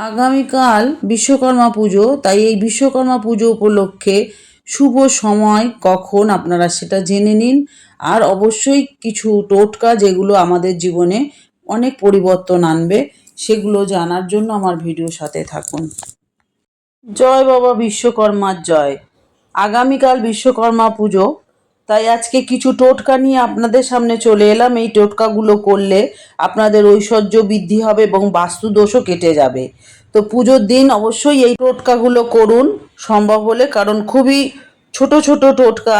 আগামীকাল বিশ্বকর্মা পুজো, তাই এই বিশ্বকর্মা পুজো উপলক্ষে শুভ সময় কখন আপনারা সেটা জেনে নিন। আর অবশ্যই কিছু টোটকা যেগুলো আমাদের জীবনে অনেক পরিবর্তন আনবে, সেগুলো জানার জন্য আমার ভিডিও সাথে থাকুন। জয় বাবা বিশ্বকর্মার জয়। আগামীকাল বিশ্বকর্মা পুজো তাই আজকে কিছু টোটকা নিয়ে আপনাদের সামনে চলে এলাম। এই টোটকাগুলো করলে আপনাদের ঐশ্বর্য বৃদ্ধি হবে এবং বাস্তু দোষও কেটে যাবে। তো পুজোর দিন অবশ্যই এই টোটকাগুলো করুন, সম্ভব হলে, কারণ খুবই ছোট ছোট টোটকা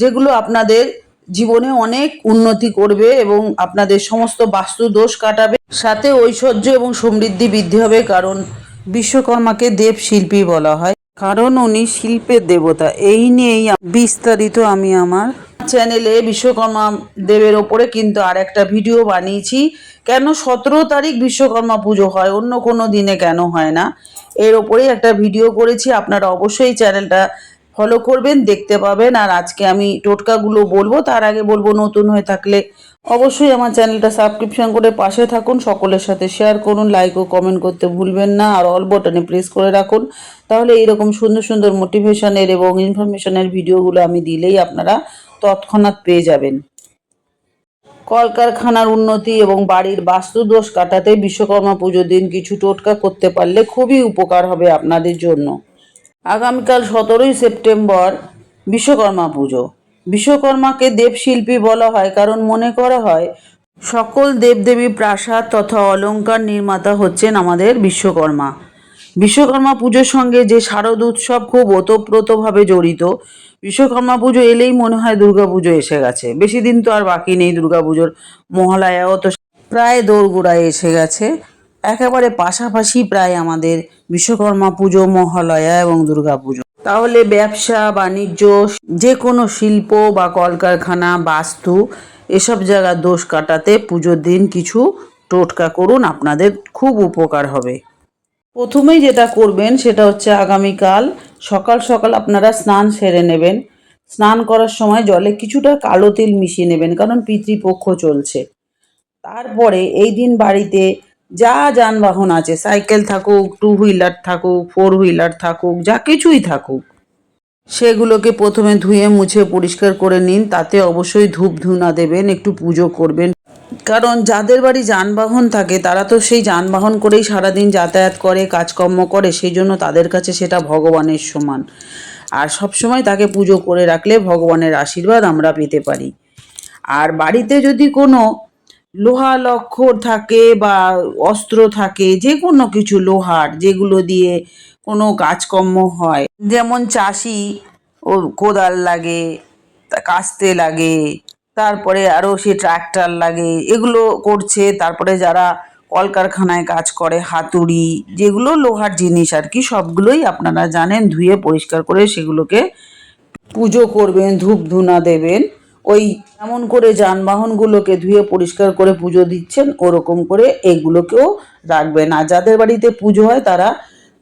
যেগুলো আপনাদের জীবনে অনেক উন্নতি করবে এবং আপনাদের সমস্ত বাস্তু দোষ কাটাবে। সাথে ঐশ্বর্য এবং সমৃদ্ধি বৃদ্ধি হবে, কারণ বিশ্বকর্মাকে দেব শিল্পী বলা হয়। কারণ উনি শিল্পের দেবতা। এই নিয়েই বিস্তারিত আমি আমার চ্যানেলে বিশ্বকর্মা দেবের ওপরে কিন্তু আর একটা ভিডিও বানিয়েছি। কেন সতেরো তারিখ বিশ্বকর্মা পুজো হয়, অন্য কোনো দিনে কেন হয় না? এর ওপরেই একটা ভিডিও করেছি। আপনারা অবশ্যই চ্যানেলটা ফলো করবেন, দেখতে পাবেন। আর আজকে আমি টোটকাগুলো বলব, তার আগে বলব নতুন হয়ে থাকলে অবশ্যই আমার চ্যানেলটা সাবস্ক্রিপশন করে পাশে থাকুন, সকলের সাথে শেয়ার করুন লাইক ও কমেন্ট করতে ভুলবেন না। আর অল বটনে প্রেস করে রাখুন, তাহলে এইরকম সুন্দর সুন্দর মোটিভেশনের এবং ইনফরমেশনের ভিডিওগুলো আমি দিলেই আপনারা তৎক্ষণাৎ পেয়ে যাবেন। কলকারখানার উন্নতি এবং বাড়ির বাস্তুদোষ কাটাতে বিশ্বকর্মা পুজোর দিন কিছু টোটকা করতে পারলে খুবই উপকার হবে আপনাদের জন্য। আগামীকাল সতেরোই সেপ্টেম্বর বিশ্বকর্মা পুজো। বিশ্বকর্মাকে দেবশিল্পী বলা হয় কারণ মনে করা হয় সকল দেবদেবী প্রাসাদ তথা অলঙ্কার নির্মাতা হচ্ছেন আমাদের বিশ্বকর্মা। বিশ্বকর্মা পুজোর সঙ্গে যে শারদ উৎসব খুব ওতপ্রোতভাবে জড়িত, বিশ্বকর্মা পুজো এলেই মনে হয় দুর্গা পুজো এসে গেছে। বেশি দিন তো আর বাকি নেই দুর্গা পুজোর মহালয়াও তো প্রায় দোরগোড়ায় এসে গেছে। একেবারে পাশাপাশি প্রায় আমাদের বিশ্বকর্মা পুজো, মহালয়া এবং দুর্গা পুজো তাহলে ব্যবসা, বাণিজ্য যে কোনো শিল্প বা কলকারখানা, বাস্তু, এসব জায়গার দোষ কাটাতে পুজোর দিন কিছু টোটকা করুন, আপনাদের খুব উপকার হবে। প্রথমেই যেটা করবেন, সেটা হচ্ছে আগামীকাল সকাল সকাল আপনারা স্নান সেরে নেবেন। স্নান করার সময় জলে কিছুটা কালো তেল মিশিয়ে নেবেন, কারণ পিতৃপক্ষ চলছে। তারপরে এই দিন বাড়িতে যা যানবাহন আছে, সাইকেল থাকুক টু হুইলার থাকুক ফোর হুইলার থাকুক, যা কিছুই থাকুক, সেগুলোকে প্রথমে ধুয়ে মুছে পরিষ্কার করে নিন, তাতে অবশ্যই ধূপ ধুনা দেবেন, একটু পুজো করবেন। কারণ যাদের বাড়ি যানবাহন থাকে, তারা তো সেই যানবাহন করেই সারাদিন যাতায়াত করে, কাজকর্ম করে, সেই জন্য তাদের কাছে সেটা ভগবানের সমান। আর সবসময় তাকে পুজো করে রাখলে ভগবানের আশীর্বাদ আমরা পেতে পারি। আর বাড়িতে যদি কোনো লোহা লক্ষ্যর থাকে বা অস্ত্র থাকে যে কোনো কিছু লোহার, যেগুলো দিয়ে কোনো কাজকর্ম হয়। যেমন চাষি, ও কোদাল লাগে কাস্তে লাগে, তারপরে আরও সে ট্রাক্টর লাগে, এগুলো করছে। তারপরে যারা কলকারখানায় কাজ করে, হাতুড়ি, যেগুলো লোহার জিনিস আর কি, সবগুলোই আপনারা জানেন, ধুয়ে পরিষ্কার করে সেগুলোকে পুজো করবেন ধূপ ধুনা দেবেন। ওই এমন করে যানবাহনগুলোকে ধুয়ে পরিষ্কার করে পুজো দিচ্ছেন, ওরকম করে এগুলোকেও রাখবেন। আর যাদের বাড়িতে পুজো হয়, তারা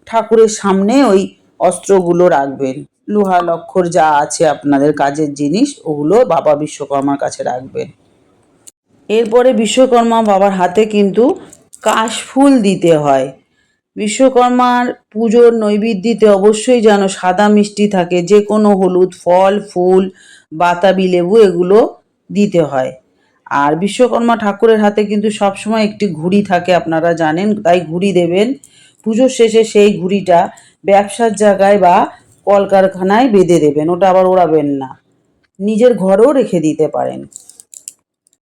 ঠাকুরের সামনে ওই অস্ত্রগুলো রাখবেন। লোহা লক্ষর যা আছে আপনাদের কাজের জিনিস, ওগুলো বাবা বিশ্বকর্মার কাছে রাখবেন। এরপরে বিশ্বকর্মা বাবার হাতে কিন্তু কাশফুল দিতে হয়। বিশ্বকর্মার পুজোর নৈবেদ্যতে অবশ্যই যেন সাদা মিষ্টি থাকে, যে কোনো হলুদ ফল, ফুল, বাতাবি, লেবু এগুলো দিতে হয়। আর বিশ্বকর্মা ঠাকুরের হাতে কিন্তু সবসময় একটি ঘুড়ি থাকে, আপনারা জানেন, তাই ঘুড়ি দেবেন। পুজোর শেষে সেই ঘুড়িটা ব্যবসার জায়গায় বা কলকারখানায় বেঁধে দেবেন, ওটা আবার ওড়াবেন না। নিজের ঘরেও রেখে দিতে পারেন।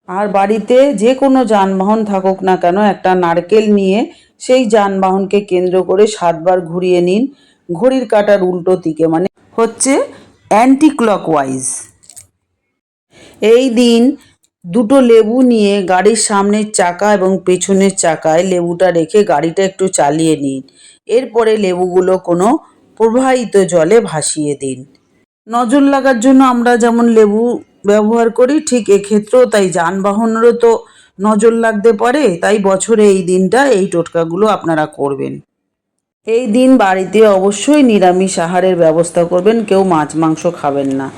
আর বাড়িতে যে কোনো যানবাহন থাকুক না কেন, একটা নারকেল নিয়ে সেই যানবাহনকে কেন্দ্র করে সাতবার ঘুরিয়ে নিন। ঘড়ির কাটার উল্টো দিকে মানে হচ্ছে অ্যান্টি ক্লকওয়াইজ এই দিন দুটো লেবু নিয়ে গাড়ির সামনের চাকা এবং পেছনের চাকায় লেবুটা রেখে গাড়িটা একটু চালিয়ে নিন। এরপরে লেবুগুলো কোনো প্রবাহিত জলে ভাসিয়ে দিন। নজর লাগার জন্য আমরা যেমন লেবু ব্যবহার করি, ঠিক এক্ষেত্রেও তাই। যানবাহনেরও তো নজর লাগতে পারে, তাই বছরে এই দিনটা এই টোটকাগুলো আপনারা করবেন। এই দিন বাড়িতে অবশ্যই নিরামিষ আহারের ব্যবস্থা করবেন, কেউ মাছ মাংস খাবেন না।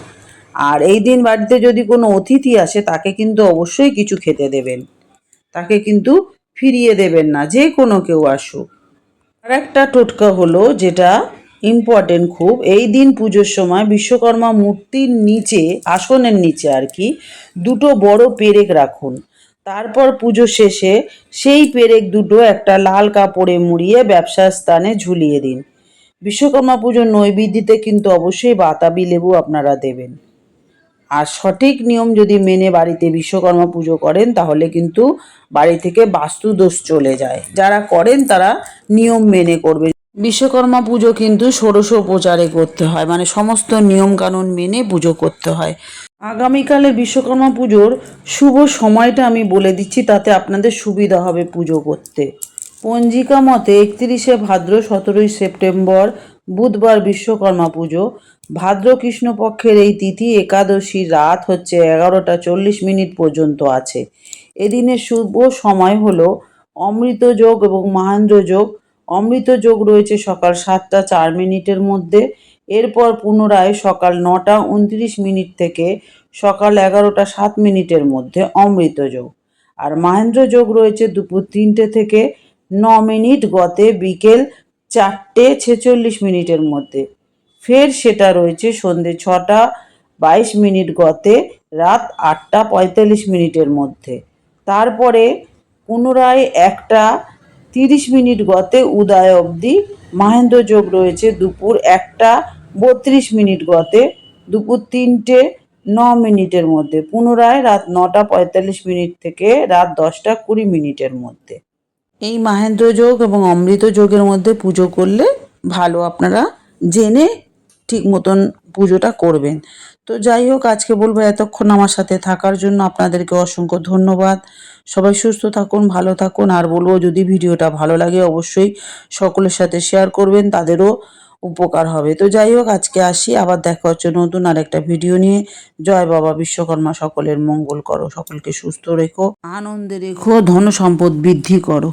আর এই দিন বাড়িতে যদি কোনো অতিথি আসে, তাকে কিন্তু অবশ্যই কিছু খেতে দেবেন। তাকে কিন্তু ফিরিয়ে দেবেন না, যে কোনো কেউ আসুক। আর একটা টোটকা হলো যেটা ইম্পর্টেন্ট খুব, এই দিন পুজোর সময় বিশ্বকর্মা মূর্তির নিচে, আসনের নিচে আর কি, দুটো বড় পেরেক রাখুন। তারপর পুজো শেষে সেই পেরেক দুটো একটা লাল কাপড়ে মুড়িয়ে ব্যবসার স্থানে ঝুলিয়ে দিন। বিশ্বকর্মা পুজোর নৈবেদ্যতে কিন্তু অবশ্যই বাতাবি লেবু আপনারা দেবেন। আর সঠিক নিয়ম যদি মেনে বাড়িতে বিশ্বকর্মা পুজো করেন, তাহলে কিন্তু বাড়ি থেকে বাস্তু দোষ চলে যায়। যারা করেন, তারা নিয়ম মেনে করবে। বিশ্বকর্মা পুজো কিন্তু ষোড়শ প্রচারে করতে হয় মানে সমস্ত নিয়ম কানুন মেনে পুজো করতে হয়। আগামীকালে বিশ্বকর্মা পুজোর শুভ সময়টা আমি বলে দিচ্ছি, তাতে আপনাদের সুবিধা হবে পুজো করতে। পঞ্জিকা মতে একত্রিশে ভাদ্র সতেরোই সেপ্টেম্বর বুধবার বিশ্বকর্মা পুজো। ভাদ্র কৃষ্ণপক্ষের এই তিথি একাদশী রাত হচ্ছে এগারোটা চল্লিশ মিনিট পর্যন্ত আছে। এদিনের শুভ সময় হলো অমৃত যোগ এবং মহেন্দ্র যোগ। অমৃত যোগ রয়েছে সকাল সাতটা চার মিনিটের মধ্যে। এরপর পুনরায় সকাল নটা উনত্রিশ মিনিট থেকে সকাল এগারোটা সাত মিনিটের মধ্যে অমৃত যোগ। আর মহেন্দ্র যোগ রয়েছে দুপুর তিনটে থেকে ন মিনিট, গতে বিকেল চারটে ছেচল্লিশ মিনিটের মধ্যে। ফের সেটা রয়েছে সন্ধে ছটা বাইশ মিনিট, গতে রাত আটটা পঁয়তাল্লিশ মিনিটের মধ্যে। তারপরে পুনরায় একটা তিরিশ মিনিট গতে উদয় অবধি মাহেন্দ্র যোগ রয়েছে দুপুর একটা, বত্রিশ মিনিট গতে দুপুর তিনটে, ন মিনিটের মধ্যে, পুনরায় রাত নটা পঁয়তাল্লিশ মিনিট থেকে রাত দশটা কুড়ি মিনিটের মধ্যে। এই মাহেন্দ্র যোগ এবং অমৃত যোগের মধ্যে পুজো করলে ভালো, আপনারা জেনে ঠিক মতন পুজোটা করবেন। তো যাই হোক, আজকে বলব এতক্ষণ আমার সাথে থাকার জন্য আপনাদেরকে অসংখ্য ধন্যবাদ। সবাই সুস্থ থাকুন, ভালো থাকুন। আর বলব, যদি ভিডিওটা ভালো লাগে, অবশ্যই সকলের সাথে শেয়ার করবেন, তাদেরও উপকার হবে। তো যাই হোক, আজকে আসি। আবার দেখা হচ্ছে নতুন আর একটা ভিডিও নিয়ে। জয় বাবা বিশ্বকর্মা, সকলের মঙ্গল করো, সকলকে সুস্থ রেখো, আনন্দে রেখো ধন সম্পদ বৃদ্ধি করো।